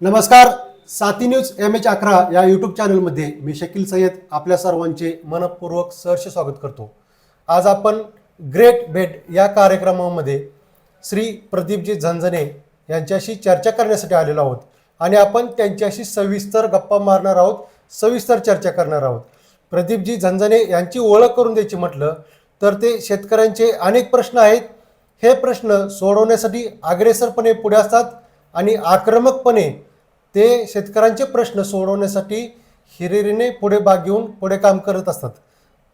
नमस्कार साती news M H अकरा या यूट्यूब चॅनलमध्ये मी शकील सय्यद आपल्या सर्वांचे मनपूर्वक सहर्ष स्वागत करतो. आज आपण ग्रेट भेट या कार्यक्रमामध्ये श्री प्रदीपजी झंझणे यांच्याशी चर्चा करण्यासाठी आलेलो आहोत आणि आपण त्यांच्याशी सविस्तर गप्पा मारणार आहोत सविस्तर चर्चा करणार आहोत. प्रदीपजी झंझने यांची ओळख करून द्यायची म्हटलं तर ते शेतकऱ्यांचे अनेक प्रश्न आहेत. हे प्रश्न सोडवण्यासाठी अग्रेसरपणे पुढे असतात आणि आक्रमकपणे ते शेतकऱ्यांचे प्रश्न सोडवण्यासाठी हिरिरीने पुढे भाग घेऊन पुढे काम करत असतात.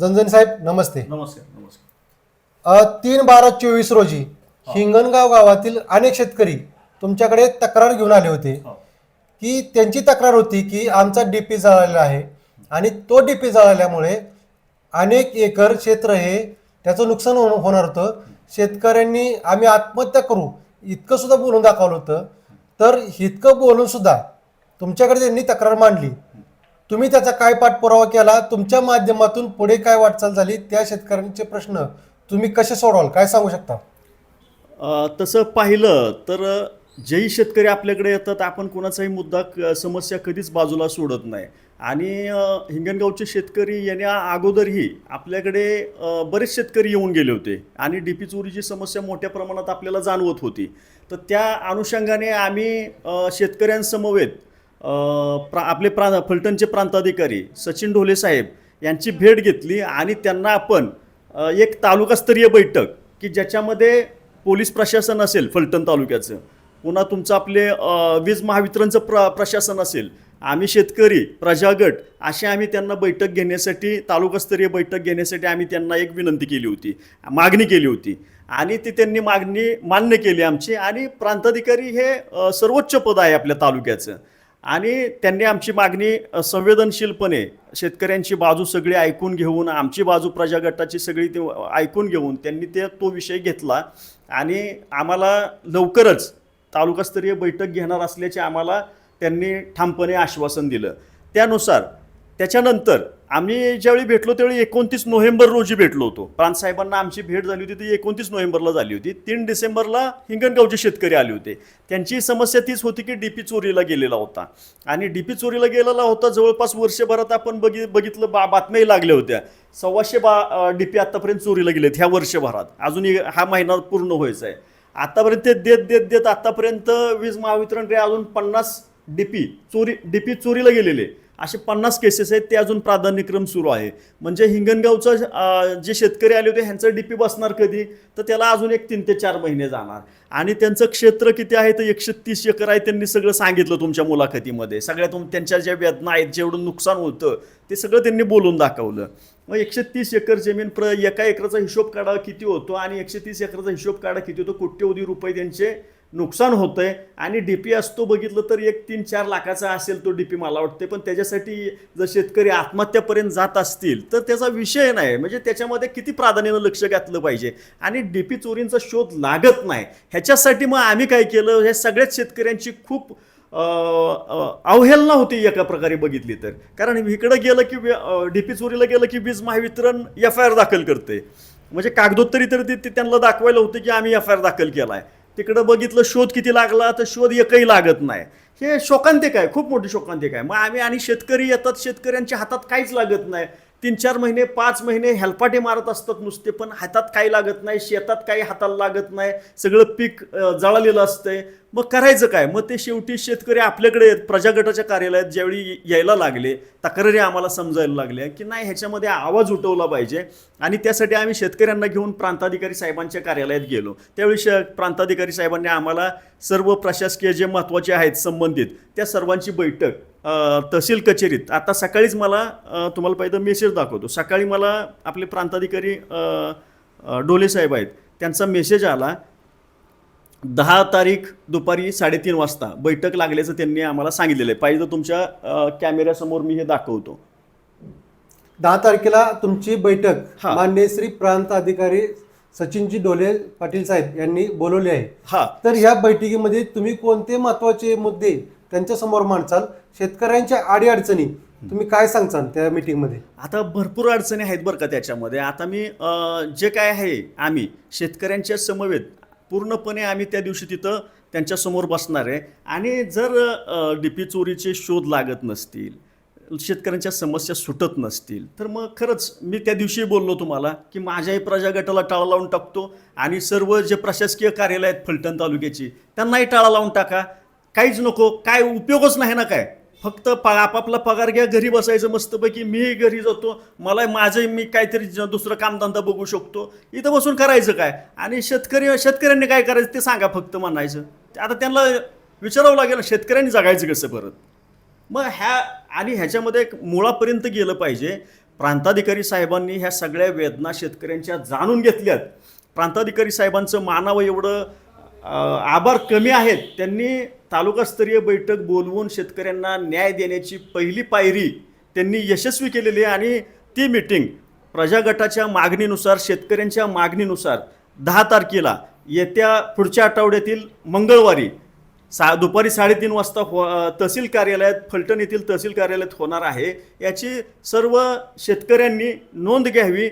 जनजन साहेब नमस्ते. नमस्कार नमस्कार. अ, तीन बारा चोवीस रोजी हिंगणगाव गावातील अनेक शेतकरी तुमच्याकडे तक्रार घेऊन आले होते. की त्यांची तक्रार होती की आमचा डीपी जळालेला आहे आणि तो डीपी जळाल्यामुळे अनेक एकर क्षेत्र हे त्याचं नुकसान हो- होणार होतं. शेतकऱ्यांनी आम्ही आत्महत्या करू इतकं सुद्धा बोलून दाखवलं होतं. तर इतकं बोलून सुद्धा तुमच्याकडे त्यांनी तक्रार मांडली. तुम्ही त्याचा काय पाठपुरावा केला? तुमच्या माध्यमातून पुढे काय वाटचाल झाली? त्या शेतकऱ्यांचे प्रश्न तुम्ही कसे सोडवाल? काय सांगू शकता? तसं पाहिलं तर जेही शेतकरी आपल्याकडे येतात आपण कोणाचाही मुद्दा क- समस्या कधीच बाजूला सोडत नाही. आणि हिंगणगावचे शेतकरी येण्या अगोदरही आपल्याकडे बरेच शेतकरी येऊन गेले होते आणि डी पी चोरीची समस्या मोठ्या प्रमाणात आपल्याला जाणवत होती. तर त्या अनुषंगाने आम्ही शेतकऱ्यांसमवेत प्रा आपले प्रा फलटणचे प्रांताधिकारी सचिन ढोले साहेब यांची भेट घेतली आणि त्यांना आपण एक तालुकास्तरीय बैठक की ज्याच्यामध्ये पोलीस प्रशासन असेल फलटण तालुक्याचं पुन्हा तुमचं आपले वीज महावितरणचं प्र प्रशासन असेल आम्ही शेतकरी प्रजागट असे आम्ही त्यांना बैठक घेण्यासाठी तालुकास्तरीय बैठक घेण्यासाठी आम्ही त्यांना एक विनंती केली होती मागणी केली होती. आणि ती त्यांनी मागणी मान्य केली आमची. आणि प्रांताधिकारी हे सर्वोच्च पद आहे आपल्या तालुक्याचं. आणि त्यांनी आमची मागणी संवेदनशीलपणे शेतकऱ्यांची बाजू सगळी ऐकून घेऊन आमची बाजू प्रजागटाची सगळी ते ऐकून घेऊन त्यांनी ते तो विषय घेतला. आणि आम्हाला लवकरच तालुकास्तरीय बैठक घेणार असल्याचे आम्हाला त्यांनी ठामपणे आश्वासन दिलं. त्यानुसार त्याच्यानंतर आम्ही ज्यावेळी भेटलो त्यावेळी एकोणतीस नोव्हेंबर रोजी भेटलो होतो. प्रांतसाहेबांना आमची भेट झाली होती ती एकोणतीस नोव्हेंबरला झाली होती. तीन डिसेंबरला हिंगणगावचे शेतकरी आले होते. त्यांची समस्या तीच होती की डी पी चोरीला गेलेला होता. आणि डी पी चोरीला गेलेला होता जवळपास वर्षभरात आपण बघि बघितलं बा बातम्याही लागल्या होत्या. सव्वाशे बा डी पी आत्तापर्यंत चोरीला गेलेत ह्या वर्षभरात. अजूनही हा महिना पूर्ण व्हायचा आहे आत्तापर्यंत ते देत देत देत आत्तापर्यंत वीज महावितरणकडे अजून पन्नास डीपी चोरी डीपी चोरीला गेलेले. असे पन्नास केसेस आहेत ते अजून प्राधान्यक्रम सुरू आहे. म्हणजे हिंगणगावचं जे शेतकरी आले होते ह्यांचं डीपी बसणार कधी? तर त्याला अजून एक तीन ते चार महिने जाणार. आणि त्यांचं क्षेत्र किती आहे? तर एकशे तीस एकर आहे त्यांनी सगळं सांगितलं तुमच्या मुलाखतीमध्ये. सगळ्या तुम त्यांच्या ज्या वेदना आहेत जेवढं नुकसान होतं ते सगळं त्यांनी बोलून दाखवलं. मग एकशे तीस एकर जमीन प्र एका एकराचा हिशोब काढा किती होतो? आणि एकशे तीस एकराचा हिशोब काढा किती होतो? कोट्यवधी रुपये त्यांचे नुकसान होतंय आणि डीपी असतो बघितलं तर एक तीन चार लाखाचा असेल तो डीपी मला वाटते पण त्याच्यासाठी जर शेतकरी आत्महत्यापर्यंत जात असतील तर त्याचा विषय नाही. म्हणजे त्याच्यामध्ये किती प्राधान्यानं लक्ष घातलं पाहिजे? आणि डीपी चोरींचा शोध लागत नाही. ह्याच्यासाठी मग आम्ही काय केलं? हे सगळ्याच शेतकऱ्यांची खूप अवहेलना होती एका प्रकारे बघितली तर. कारण इकडं गेलं की डीपी चोरीला गेलं की वीज महावितरण एफ आय आर दाखल करते म्हणजे कागदोत्तरी तर ते ते त्यांना दाखवायला होतं की आम्ही एफ आय आर दाखल केला आहे तिकडं बघितलं शोध किती लागला तर शोध एकही लागत नाही. हे शोकांतिक आहे खूप मोठी शोकांतिक आहे. मग आम्ही आणि शेतकरी येतात शेतकऱ्यांच्या हातात काहीच लागत नाही. तीन चार महिने पाच महिने हेलपाटे मारत असतात नुसते पण हातात काही लागत नाही शेतात काही हाताला लागत नाही सगळं पीक जळालेलं असतंय. मग करायचं काय? मग ते शेवटी शेतकरी आपल्याकडे आहेत, प्रजागटाच्या कार्यालयात ज्यावेळी यायला लागले तक्रारी आम्हाला समजायला लागल्या की नाही ह्याच्यामध्ये आवाज उठवला पाहिजे. आणि त्यासाठी आम्ही शेतकऱ्यांना घेऊन प्रांताधिकारी साहेबांच्या कार्यालयात गेलो. त्यावेळी श प्रांताधिकारी साहेबांनी आम्हाला सर्व प्रशासकीय जे महत्त्वाचे आहेत संबंधित त्या सर्वांची बैठक तहसील कचेरीत. आता सकाळीच मला तुम्हाला पाहिजे मेसेज दाखवतो. सकाळी मला आपले प्रांताधिकारी डोले साहेब आहेत. त्यांचा मेसेज आला दहा तारीख दुपारी साडेतीन वाजता बैठक लागल्याचं त्यांनी आम्हाला सांगितलेलं आहे. पाहिजे तुमच्या कॅमेऱ्यासमोर मी हे दाखवतो. दहा तारखेला तुमची बैठक हा. मान्य श्री प्रांत अधिकारी सचिनजी डोले पाटील साहेब यांनी बोलवली आहे. हा. तर ह्या बैठकीमध्ये तुम्ही कोणते महत्त्वाचे मुद्दे त्यांच्यासमोर मांडचाल? शेतकऱ्यांच्या अडीअडचणी तुम्ही काय सांगचाल त्या मीटिंगमध्ये आता भरपूर अडचणी आहेत बरं का त्याच्यामध्ये. आता मी जे काय आहे आम्ही शेतकऱ्यांच्या समवेत पूर्णपणे आम्ही त्या दिवशी तिथं त्यांच्यासमोर बसणार आहे. आणि जर डी पी चोरीचे शोध लागत नसतील शेतकऱ्यांच्या समस्या सुटत नसतील तर मग खरंच मी त्या दिवशी बोललो तुम्हाला की माझ्याही प्रजा गटाला टाळा लावून टाकतो आणि सर्व जे प्रशासकीय कार्यालय आहेत फलटण तालुक्याची त्यांनाही टाळा लावून टाका. काहीच नको काय उपयोगच नाही ना काय? फक्त आपापला पगार घ्या घरी बसायचं मस्तपैकी मीही घरी जातो. मला माझं मी काहीतरी दुसरं कामधंदा बघू शकतो. इथं बसून करायचं काय? आणि शेतकरी शेतकऱ्यांनी काय करायचं ते सांगा फक्त म्हणायचं. आता त्यांना विचारावं लागेल शेतकऱ्यांनी जगायचं कसं परत? मग ह्या आणि ह्याच्यामध्ये एक मुळापर्यंत गेलं पाहिजे. प्रांताधिकारी साहेबांनी ह्या सगळ्या वेदना शेतकऱ्यांच्या जाणून घेतल्यात. प्रांताधिकारी साहेबांचं मानावं एवढं आभार कमी आहेत. त्यांनी तालुकास्तरीय बैठक बोलवून शेतकऱ्यांना न्याय देण्याची पहिली पायरी त्यांनी यशस्वी केलेली आहे आणि ती मिटिंग प्रजागटाच्या मागणीनुसार शेतकऱ्यांच्या मागणीनुसार दहा तारखेला येत्या पुढच्या आठवड्यातील मंगळवारी सा दुपारी साडेतीन वाजता हो तहसील कार्यालयात फलटण येथील तहसील कार्यालयात होणार आहे. याची सर्व शेतकऱ्यांनी नोंद घ्यावी.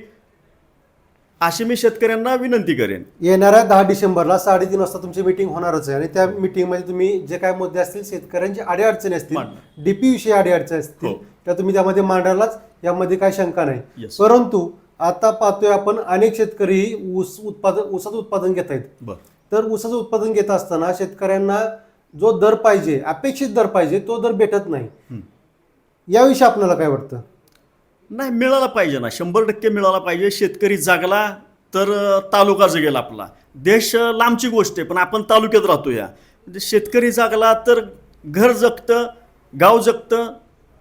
अशी मी शेतकऱ्यांना विनंती करेन. येणाऱ्या दहा डिसेंबरला साडेतीन वाजता तुमची मीटिंग होणारच आहे आणि त्या मीटिंगमध्ये तुम्ही जे काय मुद्दे असतील शेतकऱ्यांचे अडीअडचणी असतील. डीपी विषयी अडीअडचणी असतील हो. त्या तुम्ही त्यामध्ये मांडायलाच यामध्ये काही शंका नाही. परंतु आता पाहतोय आपण अनेक शेतकरी ऊस उत्पादन ऊसाचं उत्पादन घेत आहेत. तर ऊसाचं उत्पादन घेत असताना शेतकऱ्यांना जो दर पाहिजे अपेक्षित दर पाहिजे तो दर भेटत नाही. याविषयी आपल्याला काय वाटतं? नाही मिळाला पाहिजे ना. शंभर टक्के मिळाला पाहिजे. शेतकरी जागला तर तालुका जगेल आपला. देश लांबची गोष्ट आहे पण आपण तालुक्यात राहतो या. म्हणजे शेतकरी जागला तर घर जगतं गाव जगतं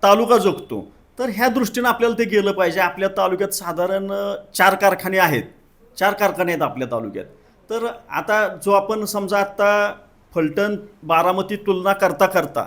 तालुका जगतो. तर ह्या दृष्टीनं आपल्याला ते गेलं पाहिजे. आपल्या तालुक्यात साधारण चार कारखाने आहेत. चार कारखाने आहेत आपल्या तालुक्यात. तर आता जो आपण समजा आत्ता फलटण बारामती तुलना करता करता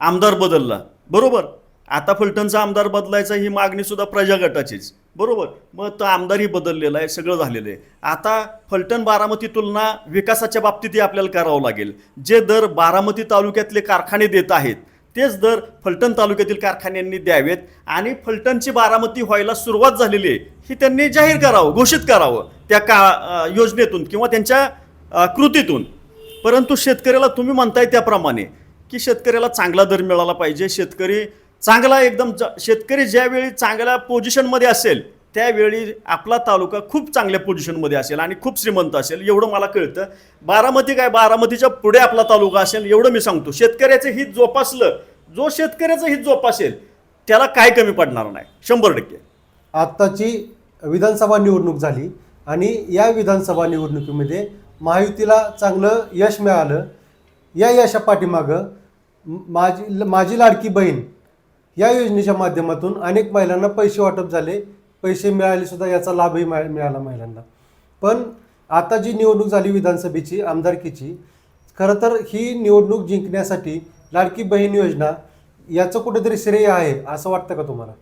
आमदार बदलला. बरोबर? आता फलटणचा आमदार बदलायचा ही मागणी सुद्धा प्रजा गटाचीच. बरोबर? मग तो आमदारही बदललेला आहे सगळं झालेलं आहे. आता फलटण बारामती तुलना विकासाच्या बाबतीतही आपल्याला करावं लागेल. जे दर बारामती तालुक्यातले कारखाने देत आहेत तेच दर फलटण तालुक्यातील कारखान्यांनी द्यावेत आणि फलटणची बारामती व्हायला सुरुवात झालेली आहे ही त्यांनी जाहीर करावं घोषित करावं त्या का योजनेतून किंवा त्यांच्या कृतीतून. परंतु शेतकऱ्याला तुम्ही म्हणताय त्याप्रमाणे की शेतकऱ्याला चांगला दर मिळाला पाहिजे शेतकरी चांगला एकदम ज- शेतकरी ज्यावेळी चांगल्या पोझिशनमध्ये असेल त्यावेळी आपला तालुका खूप चांगल्या पोझिशनमध्ये असेल आणि खूप श्रीमंत असेल एवढं मला कळतं. बारामती काय बारामतीच्या पुढे आपला तालुका असेल एवढं मी सांगतो. शेतकऱ्याचं हित जोपासलं जो शेतकऱ्याचं हित जोपासेल त्याला काय कमी पडणार नाही. शंभर टक्के. आत्ताची विधानसभा निवडणूक झाली आणि या विधानसभा निवडणुकीमध्ये महायुतीला चांगलं यश मिळालं. या यशा पाठीमागं माझी माझी लाडकी बहीण या योजनेच्या माध्यमातून अनेक महिलांना पैसे वाटप झाले. पैसे मिळाले सुद्धा याचा लाभही मिळाला महिलांना. पण आता जी निवडणूक झाली विधानसभेची आमदारकीची खरं तर ही निवडणूक जिंकण्यासाठी लाडकी बहीण योजना याचं कुठेतरी श्रेय आहे असं वाटतं का तुम्हाला?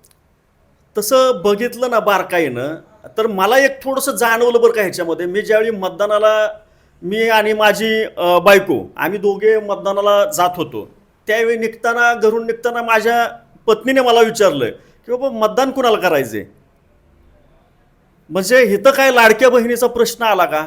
तसं बघितलं ना बारकाईनं तर मला एक थोडंसं जाणवलं बरं का ह्याच्यामध्ये. मी ज्यावेळी मतदानाला मी आणि माझी बायको आम्ही दोघे मतदानाला जात होतो. त्यावेळी निघताना घरून निघताना माझ्या पत्नीने मला विचारलं की बाबा मतदान कुणाला करायचे म्हणजे इथं काय लाडक्या बहिणीचा प्रश्न आला का?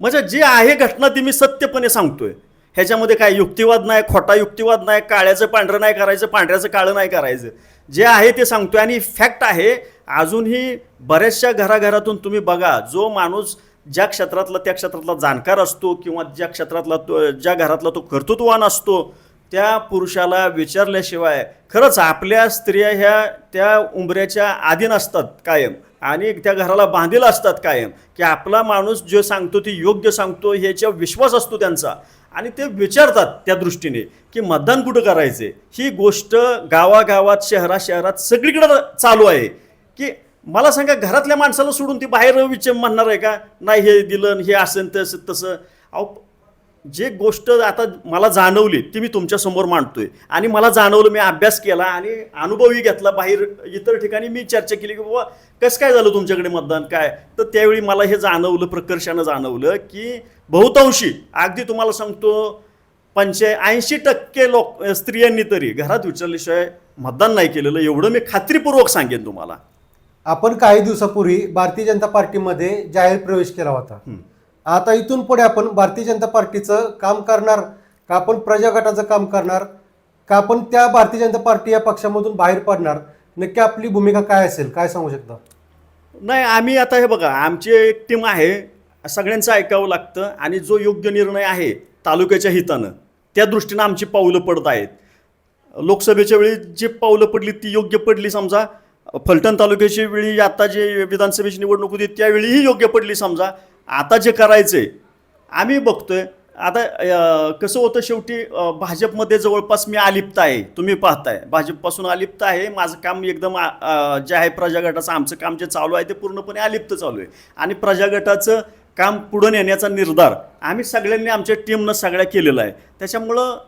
म्हणजे जी आहे घटना ती मी सत्यपणे सांगतोय. ह्याच्यामध्ये काय युक्तिवाद नाही खोटा युक्तिवाद नाही काळ्याचं पांढरं नाही करायचं पांढऱ्याचं काळं नाही करायचं. जे आहे ते सांगतोय आणि फॅक्ट आहे अजूनही बऱ्याचशा घराघरातून तुम्ही बघा जो माणूस ज्या क्षेत्रातला त्या क्षेत्रातला जाणकार असतो किंवा ज्या क्षेत्रातला तो ज्या घरातला तो कर्तृत्ववान असतो त्या पुरुषाला विचारल्याशिवाय खरंच आपल्या स्त्रिया ह्या त्या उंबऱ्याच्या आधीन असतात कायम. आणि त्या घराला बांधील असतात कायम. की आपला माणूस जे सांगतो ते योग्य सांगतो ह्याच्या विश्वास असतो त्यांचा. आणि ते विचारतात त्या दृष्टीने की मतदान कुठं करायचे ही गोष्ट गावागावात शहरा शहरात सगळीकडं चालू आहे. की मला सांगा घरातल्या माणसाला सोडून ती बाहेर विच म्हणणार आहे का? नाही हे दिलं हे असेल तसं तसं. अहो जे गोष्ट आता मला जाणवली ती मी तुमच्यासमोर मांडतोय. आणि मला जाणवलं मी अभ्यास केला आणि अनुभवही घेतला बाहेर इतर ठिकाणी. मी चर्चा केली की बाबा कसं काय झालं तुमच्याकडे मतदान? काय? तर त्यावेळी मला हे जाणवलं प्रकर्षानं जाणवलं की बहुतांशी अगदी तुम्हाला सांगतो पंचे ऐंशी टक्के लोक स्त्रियांनी तरी घरात विचारल्याशिवाय मतदान नाही केलेलं. एवढं मी खात्रीपूर्वक सांगेन तुम्हाला. आपण काही दिवसापूर्वी भारतीय जनता पार्टीमध्ये जाहीर प्रवेश केला होता. आता इथून पुढे आपण भारतीय जनता पार्टीचं काम करणार का आपण प्रजागटाचं काम करणार का आपण त्या भारतीय जनता पार्टी या पक्षामधून बाहेर पडणार नक्की आपली भूमिका काय असेल काय सांगू शकता? नाही आम्ही आता हे बघा आमची एक टीम आहे सगळ्यांचं ऐकावं लागतं आणि जो योग्य निर्णय आहे तालुक्याच्या हितानं त्या दृष्टीनं आमची पावलं पडत आहेत. लोकसभेच्या वेळी जी पावलं पडली ती योग्य पडली समजा फलटण तालुक्याच्या वेळी आता जे विधानसभेची निवडणूक होती त्यावेळीही योग्य पडली समजा. आता जे करायचंय आम्ही बघतोय. आता कसं होतं शेवटी भाजपमध्ये जवळपास मी अलिप्त आहे. तुम्ही पाहताय. भाजपपासून अलिप्त आहे. माझं काम एकदम जे आहे प्रजागटाचं आमचं काम जे चालू आहे ते पूर्णपणे अलिप्त चालू आहे. आणि प्रजागटाचं काम पुढं नेण्याचा निर्धार आम्ही सगळ्यांनी आमच्या टीमनं सगळ्या केलेला आहे. त्याच्यामुळं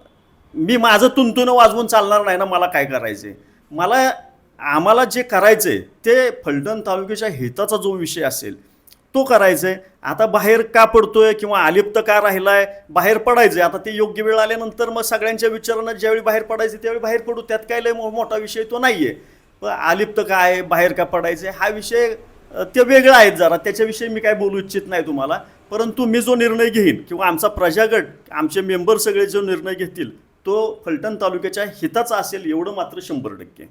मी माझं तुंतुनं वाजवून चालणार नाही ना मला काय करायचं मला आम्हाला जे करायचं आहे ते फलटण तालुक्याच्या हिताचा जो विषय असेल तो करायचा आहे आता बाहेर का पडतोय किंवा अलिप्त का राहिलाय बाहेर पडायचं आता ते योग्य वेळ आल्यानंतर मग सगळ्यांच्या विचारानं ज्यावेळी बाहेर पडायचं त्यावेळी बाहेर पडू. त्यात काय लय मो- मोठा विषय तो नाही आहे पण अलिप्त काय बाहेर का पडायचं हा विषय ते वेगळा आहेत जरा. त्याच्याविषयी मी काय बोलू इच्छित नाही तुम्हाला. परंतु मी जो निर्णय घेईन किंवा आमचा प्रजागट आमचे मेंबर सगळे जो निर्णय घेतील तो फलटण तालुक्याच्या हिताचा असेल एवढं मात्र शंभर टक्के.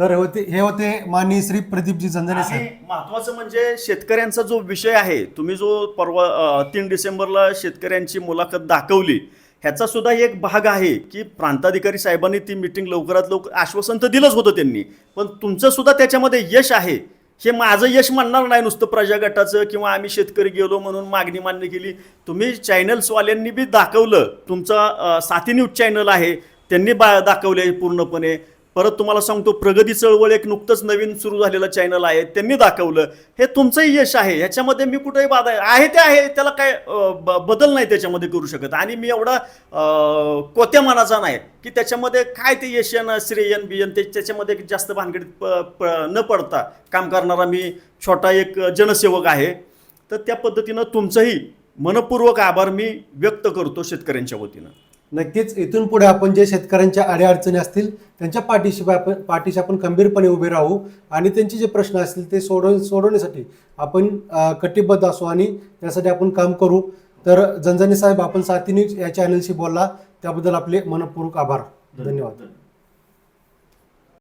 तर होते हे होते माननीय श्री प्रदीपजी झंझने साहेब. महत्वाचं म्हणजे शेतकऱ्यांचा जो विषय आहे तुम्ही जो परवा तीन डिसेंबरला शेतकऱ्यांची मुलाखत दाखवली ह्याचा सुद्धा एक भाग आहे की प्रांताधिकारी साहेबांनी ती मिटिंग लवकरात लवकर आश्वासन तर दिलंच होतं त्यांनी पण तुमचं सुद्धा त्याच्यामध्ये यश आहे. हे माझं यश म्हणणार नाही नुसतं प्रजागटाचं किंवा आम्ही शेतकरी गेलो म्हणून मागणी मान्य केली. तुम्ही चॅनल्सवाल्यांनी बी दाखवलं तुमचा साथी न्यूज चॅनल आहे त्यांनी बा दाखवले पूर्णपणे. परत तुम्हाला सांगतो प्रगती चळवळ एक नुकतंच नवीन सुरू झालेलं चॅनल आहे त्यांनी दाखवलं. हे तुमचंही यश आहे ह्याच्यामध्ये मी कुठेही बाधा आहे. ते आहे त्याला काय ब- बदल नाही त्याच्यामध्ये करू शकत. आणि मी एवढा कोत्या मनाचा नाही की त्याच्यामध्ये काय ते यशन श्रेयन बियन ते त्याच्यामध्ये जास्त भानगडीत प- प- न पडता काम करणारा मी छोटा एक जनसेवक आहे. तर त्या पद्धतीनं तुमचंही मनपूर्वक आभार मी व्यक्त करतो शेतकऱ्यांच्या वतीनं. नक्कीच इथून पुढे आपण जे शेतकऱ्यांच्या अडीअडचणी असतील त्यांच्या पाठीशी आपण पाठीशी आपण खंबीरपणे उभे राहू आणि त्यांचे जे प्रश्न असतील ते सोडव सोडवण्यासाठी आपण कटिबद्ध असू आणि त्यासाठी आपण काम करू. तर झंझानी साहेब आपण साथी न्यूज या चॅनलशी बोलला. त्याबद्दल आपले मनपूर्वक आभार. धन्यवाद.